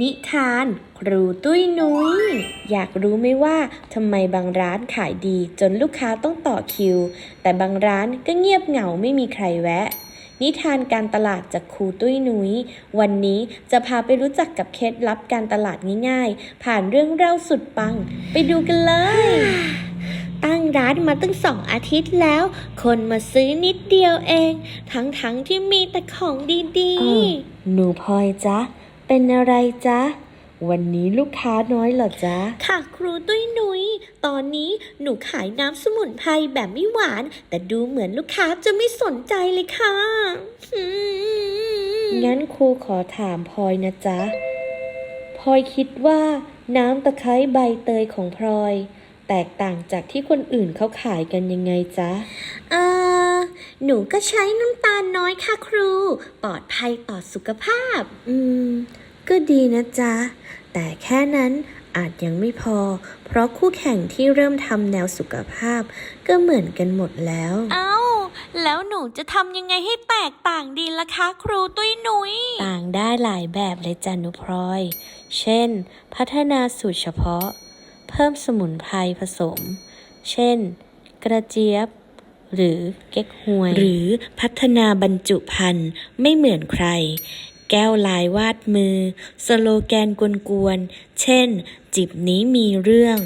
นิทานครูตุ้ยนุย้ย อยากรู้ไหมว่าทำไมบางร้านขายดีจนลูกค้าต้องต่อคิว แต่บางร้านก็เงียบเหงาไม่มีใครแวะ นิทานการตลาดจากครูตุ้ยนุย้ย วันนี้จะพาไปรู้จักกับเคล็ดลับการตลาดง่ายๆ ผ่านเรื่องเล่าสุดปัง ไปดูกันเลย ตั้งร้านมาตั้งสองอาทิตย์แล้ว คนมาซื้อนิดเดียวเอง ทั้งๆทที่มีแต่ของดีอ้าวหนูพลอยจ๊ะ เป็นอะไรจ๊ะ วันนี้ลูกค้าน้อยเหรอจ๊ะๆค่ะครูตุ้ยนุย้ยตอนนี้หนูขายน้ำสมุนไพรแบบไม่หวาน แต่ดูเหมือนลูกค้าจะไม่สนใจเลยค่ะอืมงั้นครูขอถามพลอยนะจ๊ะพลอยคิดว่าน้ำตะไคร้ใบเตยของพลอย แตกต่างจากที่คนอื่นเขาขายกันยังไงจ๊ะ เออหนูก็ใช้น้ำตาลน้อยค่ะครู ปลอดภัยต่อสุขภาพ อืม ก็ดีนะจ๊ะ แต่แค่นั้นอาจยังไม่พอ เพราะคู่แข่งที่เริ่มทำแนวสุขภาพ ก็เหมือนกันหมดแล้ว เอ้า แล้วหนูจะทำยังไงให้แตกต่างดีล่ะคะ ครูตุ้ยนุย้ยต่างได้หลายแบบเลยจ้ะหนุพลอย เช่น พัฒนาสูตรเฉพาะ เพิ่มสมุนไพรผสม เช่น กระเจี๊ยบ หรือเก๊กฮวย หรือพัฒนาบรรจุภัณฑ์ไม่เหมือนใคร แก้วลายวาดมือ สโลแกนกวนๆ เช่น จิบนี้มีเรื่อง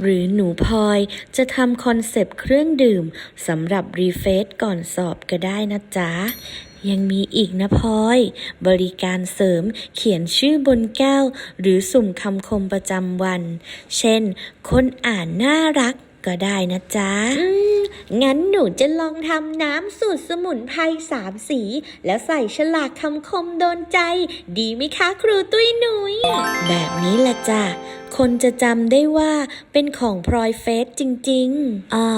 หรือหนูพลอยจะทำคอนเซปต์เครื่องดื่มสำหรับรีเฟซก่อนสอบก็ได้นะจ๊ะ ยังมีอีกนะพลอย บริการเสริมเขียนชื่อบนแก้ว หรือสุ่มคำคมประจำวัน เช่น คนอ่านน่ารัก ก็ได้นะจ๊ะอืมงั้นหนูจะลองทำน้ำสูตรสมุนไพรสามสี แล้วใส่ฉลากคำคมโดนใจ ดีไหมคะครูตุ้ยนุย้ยแบบนี้แหละจ้ะคนจะจำได้ว่าเป็นของพลอยเฟสจริงๆอ่า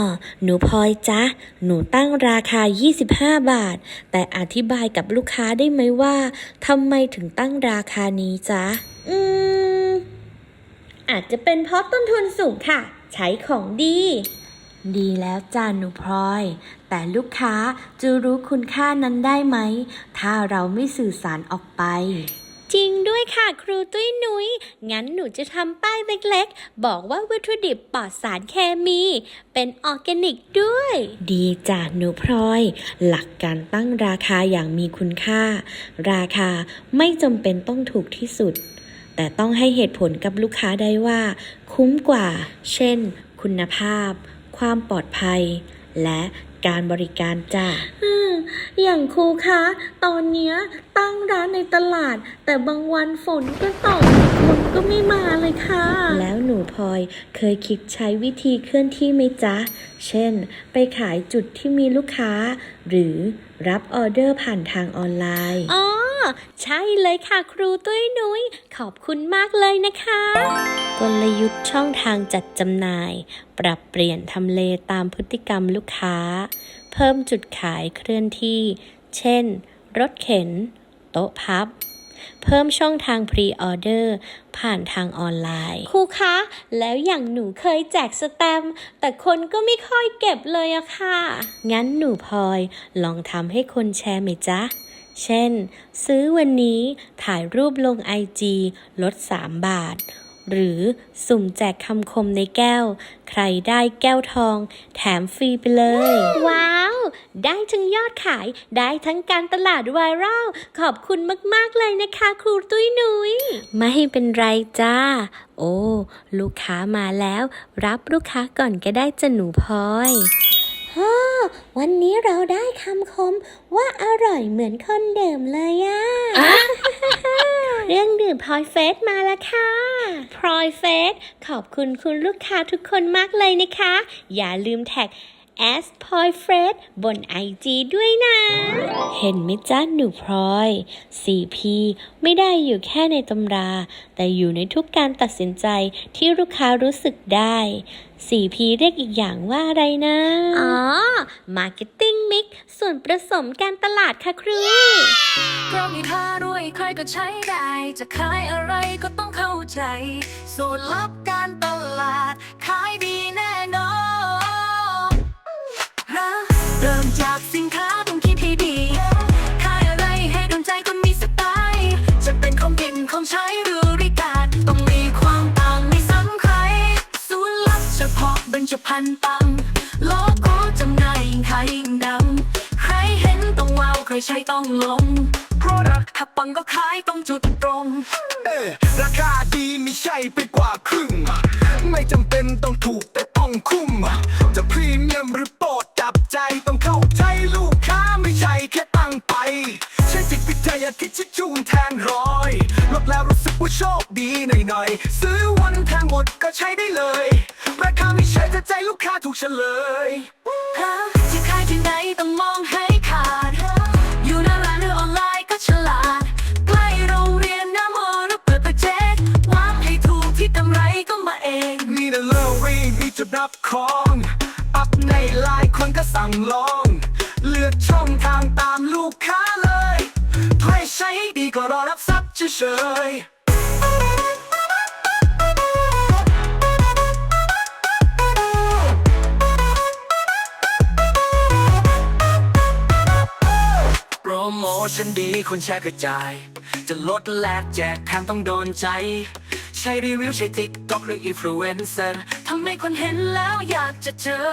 หนูพลอยจ๊ะ หนูตั้งราคา 25 บาท แต่อธิบายกับลูกค้าได้ไหมว่าทำไมถึงตั้งราคานี้จ๊ะ อืม อาจจะเป็นเพราะต้นทุนสูงค่ะ ใช้ของดี ดีแล้วจ้าหนูพลอย แต่ลูกค้าจะรู้คุณค่านั้นได้ไหม ถ้าเราไม่สื่อสารออกไป จริงด้วยค่ะครูตุ้ยนุย้ย งั้นหนูจะทำป้ายเล็กๆ บอกว่าวัตถุดิบปลอดสารเคมี เป็นออร์แกนิกด้วย ดีจ้ะหนูพลอย หลักการตั้งราคาอย่างมีคุณค่า ราคาไม่จำเป็นต้องถูกที่สุด แต่ต้องให้เหตุผลกับลูกค้าได้ว่า คุ้มกว่า เช่น คุณภาพ ความปลอดภัย และการบริการจ้ะอืมอย่างครูคะ ตอนเนี้ยตั้งร้านในตลาด แต่บางวันฝนก็ตกคนก็ไม่มาเลยค่ะ แล้วหนูพลอยเคยคิดใช้วิธีเคลื่อนที่ไหมจ๊ะ เช่น ไปขายจุดที่มีลูกค้า หรือรับออเดอร์ผ่านทางออนไลน์ อ๋อ ใช่เลยค่ะครูตุ้ยนุย้ยขอบคุณมากเลยนะคะ กลยุทธ์ช่องทางจัดจำหน่าย ปรับเปลี่ยนทำเลตามพฤติกรรมลูกค้า เพิ่มจุดขายเคลื่อนที่ เช่น รถเข็น โต๊ะพับเพิ่มช่องทางพรีออเดอร์ผ่านทางออนไลน์ ครูคะ แล้วอย่างหนูเคยแจกสแตมป์แต่คนก็ไม่ค่อยเก็บเลยอะค่ะ งั้นหนูพลอย ลองทำให้คนแชร์ไหมจ๊ะ เช่น ซื้อวันนี้ถ่ายรูปลงไอจีลด 3 บาท หรือสุ่มแจกคำคมในแก้ว ใครได้แก้วทอง แถมฟรีไปเลย ว้าว ได้ทั้งยอดขายได้ทั้งการตลาดไวรัลขอบคุณมาก ๆ เลยนะคะครูตุ้ยนุย้ยไม่เป็นไรจ้า โอ้ ลูกค้ามาแล้ว รับลูกค้าก่อนก็ได้จะหนูพลอย ฮ่อ วันนี้เราได้คำคมว่าอร่อยเหมือนคนเดิมเลยอะเรื่องดื่มพลอยเฟสมาแล้วค่ะพลอยเฟสขอบคุณคุณลูกค้าทุกคนมากเลยนะคะ อย่าลืมแท็ก s p o y f r e d บน IG ด้วยนะ เห็นไหมจ้าหนูพลอย 4P ไม่ได้อยู่แค่ในตำรา แต่อยู่ในทุกการตัดสินใจที่ลูกค้ารู้สึกได้ 4P เรียกอีกอย่างว่าอะไรนะ อ๋อ Marketing Mix ส่วนผสมการตลาดค่ะครูเพราะมีค่ารวยใครก็ใช้ได้ จะขายอะไรก็ต้องเข้าใจ สูตรลับการตลาด พาะบรรจุภัณฑ์ปังโลโก้จำหน่ายยิ่งขายยิ่งดัง ใครเห็นต้องว้าวใครใช้ต้องลง Product ถ้าปังก็ขายตรงจุดตรง เอ้ยราคาดีไม่ใช่ไปกว่าครึ่ง ไม่จำเป็นต้องถูกแต่ต้องคุ้ม จะพรีเมียมหรือโปรดจับใจต้องเข้าใจลูกค้าไม่ใช่แค่ตั้งไป ใช้จิตวิทยาคิดชิดจูนแทนร้อยลดแล้วรู้สึกว่าโชคดีหน่อยๆ ซื้อวันแทนหมดก็ใช้ได้เลย ราคาไม่ใช่แต่ใจลูกค้าถูกเฉลยฮะจะขายที่ไหนต้องมองให้ขาด อยู่หน้าร้านหรือออนไลน์ก็ฉลาด ใกล้โรงเรียนน้ำโอหรือเปิดประเจกวางให้ถูกที่กำไรก็มาเองนี่นะเลอรี่มีจุดรับของอัพในไลน์คนก็สั่งลอง เลือกช่องทางตามลูกค้าเลยใครใช้ดีก็รอรับทรัพย์เฉย คนแชร์กระจาย จะลดแลกแจกแถมต้องโดนใจ ใช้รีวิวใช้ติ๊กต็อกหรืออินฟลูเอนเซอร์ทำให้คนเห็นแล้วอยากจะเจอ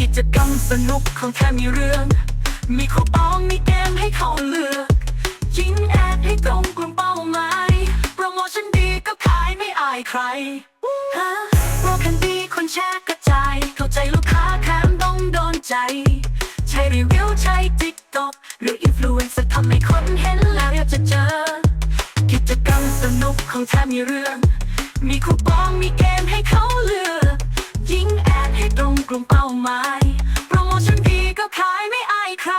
กิจกรรมสนุกของแค่มีเรื่อง มีคูปองมีเกมให้เขาเลือกยิงแอดให้ตรงกลุ่มเป้าหมายโปรโมชั่นดีก็ขายไม่อายใครฮะโปรคันดีคนแชร์กระจาย เข้าใจลูกค้าแถมต้องโดนใจ ใช้รีวิวใช้ติ๊กต็อก อบให้คนเห็นแล้วอยากจะเจอ กิจกรรมสนุกของแท้มีเรื่อง มีคูปองมีเกมให้เขาเลือก ยิงแอดให้ตรงกลุ่มเป้าหมาย โปรโมชั่นดีก็ขายไม่อายใคร